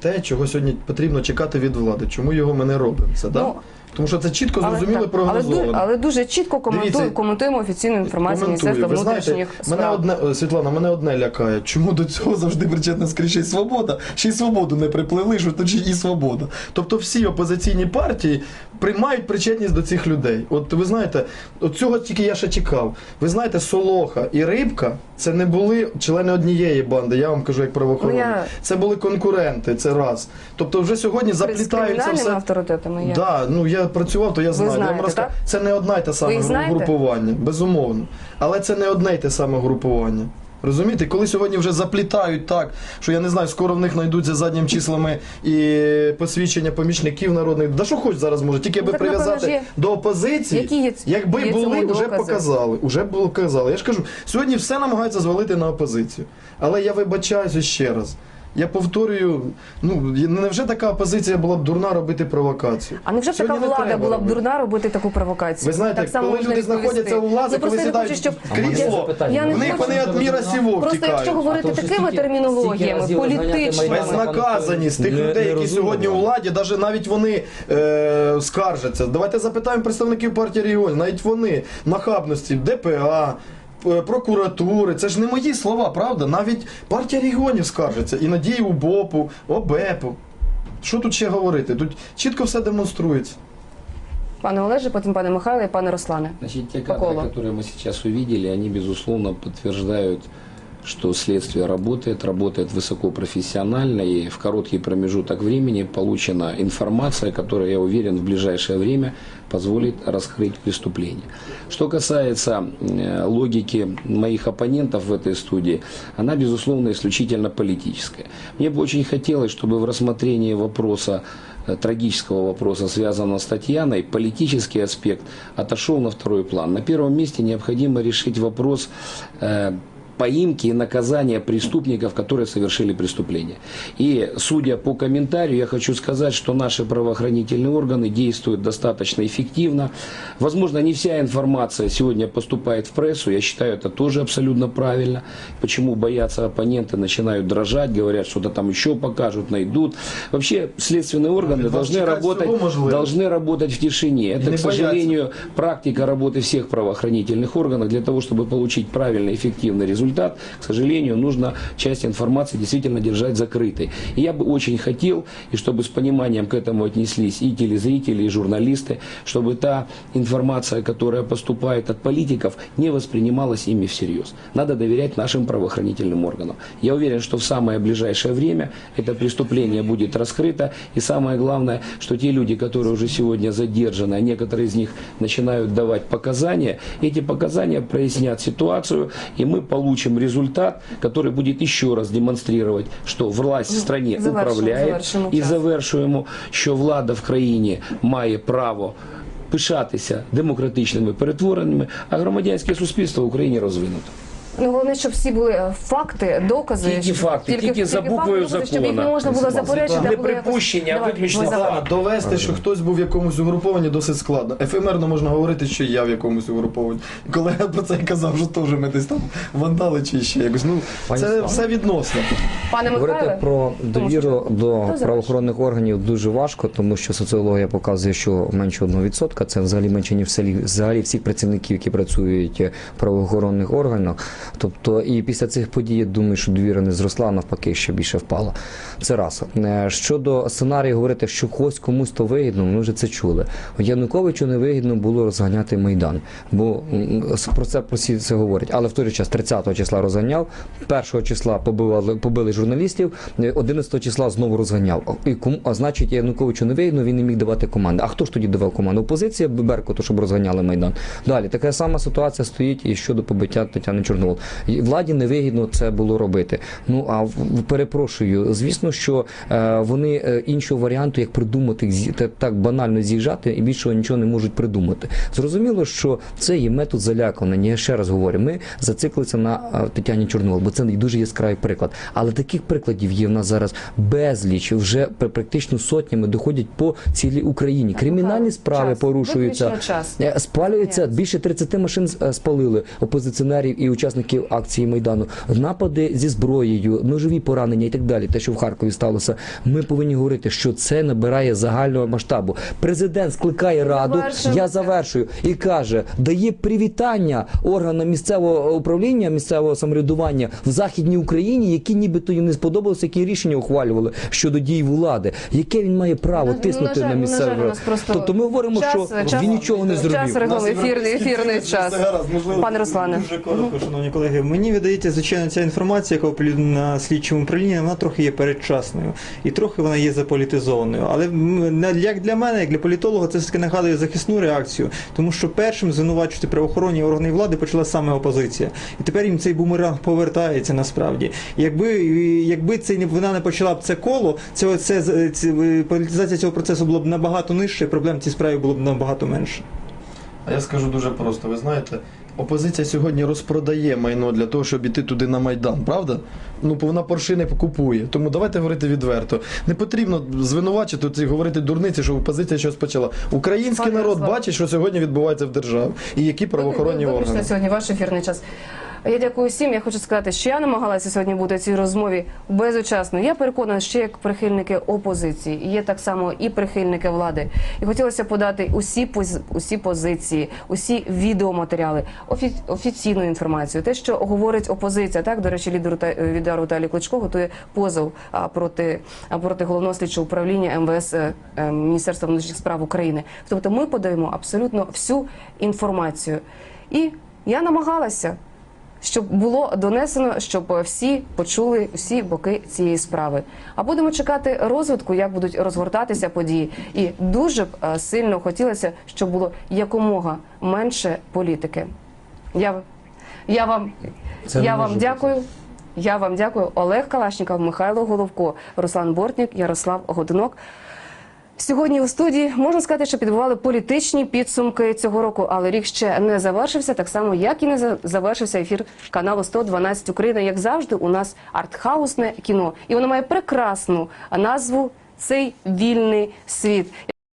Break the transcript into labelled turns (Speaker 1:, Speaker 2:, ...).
Speaker 1: те, чого сьогодні потрібно чекати від влади. Чому його ми не робимо? Це ну,
Speaker 2: Ну,
Speaker 1: Тому що це чітко зрозуміло
Speaker 2: так, але, але дуже чітко коментуємо,
Speaker 1: Дивіться,
Speaker 2: коментуємо офіційну інформацію Міністерства
Speaker 1: Ви знаєте,
Speaker 2: внутрішніх
Speaker 1: мене
Speaker 2: справ.
Speaker 1: одне е, Світлана, мене одне лякає. Чому до цього завжди причетна скоріше і свобода? Ще й свободу не припливли, що ще і свобода. Тобто всі опозиційні партії приймають причетність до цих людей. От ви знаєте, от цього тільки я ще чекав. Ви знаєте, Солоха і Рибка це не були члени однієї банди. Я вам кажу як правоохоронець.
Speaker 2: Ну, я-
Speaker 1: Це були конкуренти. Це раз. Тобто, вже сьогодні
Speaker 2: З
Speaker 1: заплітаються
Speaker 2: кримінальними
Speaker 1: все.
Speaker 2: авторитетами є.
Speaker 1: Да, ну я працював, то я знаю. я вам
Speaker 2: знаєте,
Speaker 1: розкажу.
Speaker 2: так?
Speaker 1: Це не одна й та саме
Speaker 2: їх знаєте?
Speaker 1: групування, безумовно. Але це не одне й те саме групування. Розумієте, коли сьогодні вже заплітають так, що я не знаю, скоро в них знайдуть за заднім числами і посвідчення помічників народних. Да що хоч зараз може, тільки аби
Speaker 2: так, напевно,
Speaker 1: прив'язати
Speaker 2: ж є-
Speaker 1: до опозиції,
Speaker 2: Які є-
Speaker 1: якби
Speaker 2: є
Speaker 1: були,
Speaker 2: цьому
Speaker 1: вже
Speaker 2: докази?
Speaker 1: показали. Уже було казали. Я ж кажу, сьогодні все намагаються звалити на опозицію. Але я вибачаюся ще раз. Я повторюю, ну невже така опозиція була б дурна робити провокацію?
Speaker 2: А невже б така
Speaker 1: не
Speaker 2: влада
Speaker 1: треба
Speaker 2: була б
Speaker 1: робити.
Speaker 2: дурна робити таку провокацію?
Speaker 1: Ви знаєте,
Speaker 2: так само
Speaker 1: коли
Speaker 2: можна
Speaker 1: люди
Speaker 2: відповісти.
Speaker 1: знаходяться у владі,
Speaker 2: Ну,
Speaker 1: коли
Speaker 2: просто
Speaker 1: сідають
Speaker 2: хочу, щоб
Speaker 1: в крісло,
Speaker 2: я не
Speaker 1: в них
Speaker 2: хочу,
Speaker 1: вони від міра сівов
Speaker 2: Просто якщо говорити
Speaker 3: А то вже
Speaker 2: такими
Speaker 3: стільки-
Speaker 2: термінологіями,
Speaker 3: стільки разів розганяти
Speaker 2: політично.
Speaker 3: Майдан.
Speaker 1: Безнаказаність тих
Speaker 3: Не-
Speaker 1: людей, які
Speaker 3: нерозумно
Speaker 1: сьогодні у владі, навіть навіть вони е, скаржаться. Давайте запитаємо представників партії регіонів, навіть вони нахабності, ДПА. е, Прокуратури, це ж не мої слова, правда? Навіть партія регіонів скаржиться. І надії УБОПу, ОБЕПу. Що тут ще говорити? Тут чітко все демонструється.
Speaker 2: Пане Олеже, потім пане Михайло і пане Руслане.
Speaker 3: Значит, те
Speaker 2: По
Speaker 3: кадры,
Speaker 2: колу.
Speaker 3: которые мы сейчас увидели, они, безусловно, подтверждают, что следствие работает, работает высокопрофессионально, и в короткий промежуток времени получена информация, которая, я уверен, в ближайшее время позволит раскрыть преступление. Что касается э, логики моих оппонентов в этой студии, она, безусловно, исключительно политическая. Мне бы очень хотелось, чтобы в рассмотрении вопроса э, трагического вопроса, связанного с Татьяной, политический аспект отошел на второй план. На первом месте необходимо решить вопрос э, поимки и наказания преступников, которые совершили преступление. И судя по комментарию, я хочу сказать, что наши правоохранительные органы действуют достаточно эффективно. Возможно, не вся информация сегодня поступает в прессу, я считаю, это тоже абсолютно правильно. Почему боятся оппоненты, начинают дрожать, говорят, что-то там еще покажут, найдут. Вообще, следственные органы должны работать, должны работать в тишине. Это, к сожалению, практика работы всех правоохранительных органов. Для того, чтобы получить правильный, эффективный результат, к сожалению, нужно часть информации действительно держать закрытой. И я бы очень хотел, и чтобы с пониманием к этому отнеслись и телезрители, и журналисты, чтобы та информация, которая поступает от политиков, не воспринималась ими всерьез. Надо доверять нашим правоохранительным органам. Я уверен, что в самое ближайшее время это преступление будет раскрыто. И самое главное, что те люди, которые уже сегодня задержаны, а некоторые из них начинают давать показания, эти показания прояснят ситуацию, и мы получим результат, который будет еще раз демонстрировать, что власть в стране
Speaker 2: завершимо,
Speaker 3: управляє
Speaker 2: завершимо
Speaker 3: і
Speaker 2: час.
Speaker 3: завершуємо, що влада в країні має право пишатися демократичними перетвореннями, а громадянське суспільство в Україні розвинуто.
Speaker 2: Ну, головне, щоб всі були е, факти, докази.
Speaker 3: Тільки
Speaker 2: щоб-
Speaker 3: факти, тільки за буквою
Speaker 2: факти, докази, Щоб їх не можна було заперечити. а
Speaker 3: Не
Speaker 2: якось-
Speaker 3: припущення, а
Speaker 2: Давай,
Speaker 3: виключно
Speaker 2: давай,
Speaker 1: факт. довести, що хтось був в якомусь угрупованні, досить складно. Ефемерно можна говорити, що я в якомусь угрупованні. Колега про це й казав, що теж ми десь там вандали чи ще якось. Ну це все відносно.
Speaker 2: Пане
Speaker 4: Говорити про довіру до правоохоронних органів дуже важко, тому що соціологія показує, що менше 1%, це взагалі менше ніж взагалі, взагалі всіх працівників, які працюють в правоохоронних органах. Тобто, і після цих подій я думаю, що довіра не зросла, навпаки, ще більше впала. Це раз. Е, Щодо сценарію говорити, що когось комусь то вигідно, ми вже це чули. Януковичу не вигідно було розганяти майдан, бо про це про всі це говорять. Але в той же час 30 числа розганяв, 1 числа побивали, побили журналістів, е, 11 числа знову розганяв. І кому, а значить, Януковичу не вигідно, він не міг давати команди. А хто ж тоді давав команду? Опозиція Беркуту, щоб розганяли майдан. Далі така сама ситуація стоїть і щодо побиття Тетяни Чорновол. Владі невигідно це було робити. Ну а перепрошую, звісно, що е, вони е, іншого варіанту, як придумати так банально з'їжджати, і більшого нічого не можуть придумати. Зрозуміло, що це є метод залякування. Я ще раз говорю, ми зациклилися на е, Тетяні Чорновол, бо це дуже яскравий приклад. Але такі таких прикладів є в нас зараз безліч, вже практично сотнями доходять по цілій Україні. Кримінальні справи
Speaker 2: Час.
Speaker 4: порушуються. Е, Спалюється більше 30 машин е, спалили опозиціонерів і учасників акції майдану. Напади зі зброєю, ножові поранення і так далі. Те, що в Харкові сталося. Ми повинні говорити, що це набирає загального масштабу. Президент скликає раду. Я завершую і каже, дає привітання органам місцевого управління, місцевого самоврядування в західній Україні, які нібито не сподобалося, які рішення ухвалювали щодо дій влади. Яке він має право
Speaker 2: Ну,
Speaker 4: тиснути на
Speaker 2: на
Speaker 4: місцеве? Тобто ми говоримо,
Speaker 2: час-
Speaker 4: що
Speaker 2: час-
Speaker 4: він нічого не зробив.
Speaker 2: Час регламент, ефірний, ефірний час. Пане Руслане.
Speaker 5: Дуже коротко, шановні колеги. Мені видається, звичайно, ця інформація, яка оприлюднена на слідчому управлінні, вона трохи є передчасною і трохи вона є заполітизованою. Але як для мене, як для політолога, це все-таки нагадує захисну реакцію, тому що першим звинувачувати правоохоронні органи влади почала саме опозиція. І тепер їм цей бумеранг повертається насправді. Якби, якби це не- вона не почала б це коло, це, це, це, це політизація цього процесу було б набагато нижче, проблем в цій справі було б набагато менше.
Speaker 1: А я скажу дуже просто. Ви знаєте, опозиція сьогодні розпродає майно для того, щоб іти туди на майдан, правда? Ну, бо вона поршини купує. Тому давайте говорити відверто. Не потрібно звинувачити ці говорити дурниці, що опозиція щось почала. Український
Speaker 2: Пане
Speaker 1: народ
Speaker 2: Руслане.
Speaker 1: бачить, що сьогодні відбувається в державі, і які правоохоронні
Speaker 2: Виключно
Speaker 1: органи.
Speaker 2: сьогодні ваш ефірний час. Я дякую всім. Я хочу сказати, що я намагалася сьогодні бути цій розмові безучасно. Я переконана, що як прихильники опозиції є так само і прихильники влади. І хотілося подати усі поз- усі позиції, усі відеоматеріали, офі- офіційну інформацію, те, що говорить опозиція. Так, до речі, лідер Та- від Віталій Кличко готує позов проти проти головного слідчого управління МВС е, е, Міністерства внутрішніх справ України. Тобто, ми подаємо абсолютно всю інформацію. І я намагалася, щоб було донесено, щоб всі почули всі боки цієї справи. А будемо чекати розвитку, як будуть розгортатися події. І дуже б е, сильно хотілося, щоб було якомога менше політики. Я, я вам,
Speaker 4: Це
Speaker 2: я вам
Speaker 4: бути.
Speaker 2: дякую. Я вам дякую. Олег Калашніков, Михайло Головко, Руслан Бортнік, Ярослав Годинок. Сьогодні у студії можна сказати, що підбували політичні підсумки цього року, але рік ще не завершився, так само як і не завершився ефір каналу 112 Україна. Як завжди, у нас артхаусне кіно, і воно має прекрасну назву Цей вільний світ.